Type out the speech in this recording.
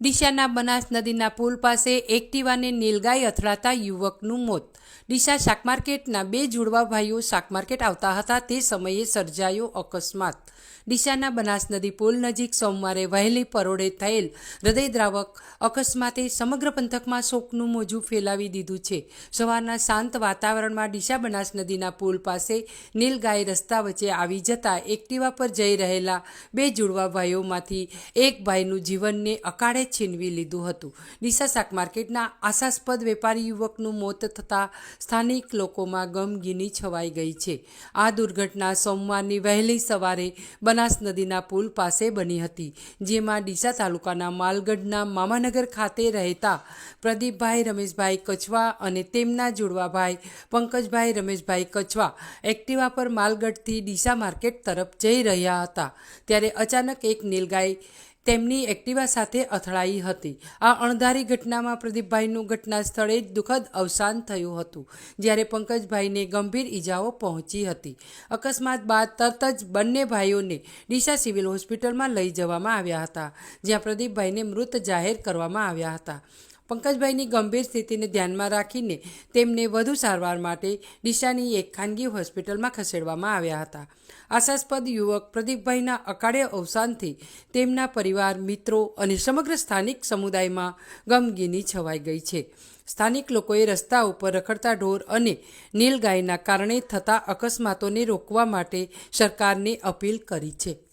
ડીસાના બનાસ નદીના પુલ પાસે એક્ટિવાને નીલગાય અથડાતા યુવકનું મોત. ડીસા શાક માર્કેટના બે જુડવા ભાઈઓ શાક માર્કેટ આવતા હતા, તે સમયે સર્જાયો અકસ્માત. ડીસાના બનાસ નદી પુલ નજીક સોમવારે વહેલી પરોળે થયેલ હૃદયદ્રાવક અકસ્માતે સમગ્ર પંથકમાં શોકનું મોજું ફેલાવી દીધું છે. સવારના શાંત વાતાવરણમાં ડીસા બનાસ નદીના પુલ પાસે નીલગાય રસ્તા વચ્ચે આવી જતા એક્ટિવા પર જઈ રહેલા બે જુડવા ભાઈઓમાંથી એક ભાઈનું જીવનને અકાળે છીનવી લીધું હતું. ડીસા શાક માર્કેટના આશાસ્પદ વેપારી યુવકનું મોત થતાં સ્થાનિક લોકોમાં ગમગીની છવાઈ ગઈ છે. આ દુર્ઘટના સોમવારની વહેલી સવારે બનાસ નદીના પુલ પાસે બની હતી, જેમાં ડીસા તાલુકાના માલગઢના મામાનગર ખાતે રહેતા પ્રદીપભાઈ રમેશભાઈ કચવા અને તેમના જોડવાભાઈ પંકજભાઈ રમેશભાઈ કચવા એક્ટિવા પર માલગઢથી ડીસા માર્કેટ તરફ જઈ રહ્યા હતા. ત્યારે અચાનક એક નીલગાય તેમની એક્ટિવા સાથે અથડાઈ હતી. આ અણધારી ઘટનામાં પ્રદીપભાઈનું ઘટના સ્થળે જ દુઃખદ અવસાન થયું હતું, જ્યારે પંકજભાઈને ગંભીર ઈજાઓ પહોંચી હતી. અકસ્માત બાદ તરત જ બંને ભાઈઓને ડીસા સિવિલ હોસ્પિટલમાં લઈ જવામાં આવ્યા હતા, જ્યાં પ્રદીપભાઈને મૃત જાહેર કરવામાં આવ્યા હતા. પંકજભાઈની ગંભીર સ્થિતિને ધ્યાનમાં રાખીને તેમને વધુ સારવાર માટે ડીસાની એક ખાનગી હોસ્પિટલમાં ખસેડવામાં આવ્યા હતા. આશાસ્પદ યુવક પ્રદીપભાઈના અકાળે અવસાનથી તેમના પરિવાર, મિત્રો અને સમગ્ર સ્થાનિક સમુદાયમાં ગમગીની છવાઈ ગઈ છે. સ્થાનિક લોકોએ રસ્તા ઉપર રખડતા ઢોર અને નીલગાયના કારણે થતા અકસ્માતોને રોકવા માટે સરકારને અપીલ કરી છે.